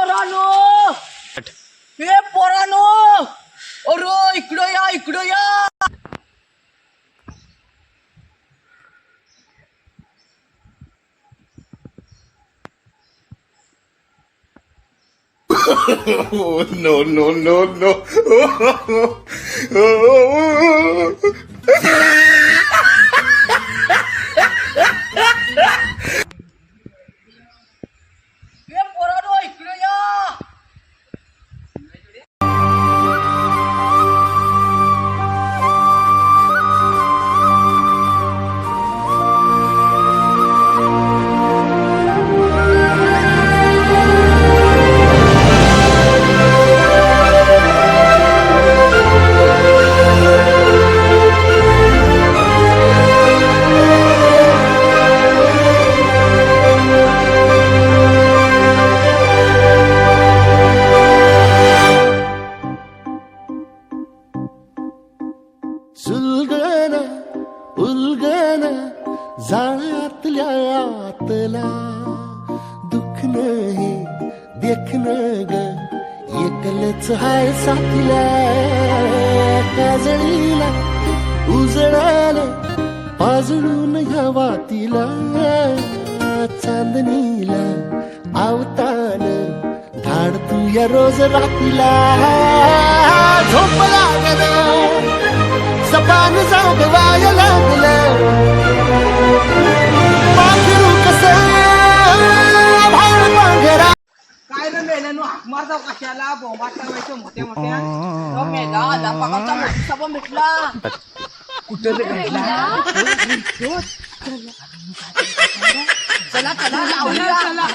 पोरानो हे पोरानो अरे इकडं या इकडं या Oh, no, no, no, no. सुलगन उलगन जाळ्यातल्या आतला दुखन हे देखन ग एकलच हाय साथीला काजळीला उजळाल पाजळून ह्या वातीला चांदणीला आवतान धाड तू या रोज रातीला झोप सपान जागवाय लागलं पाखरू कसं? भाळ पांघरा काय रे मेल्यानो हाक मारता कशाला? बोंबात टाकायचं मोठ्या मोठ्या अहो, मेला आला पगाचा मोठी सभा मिटला. कुठं रे भेटला चला. चला चला.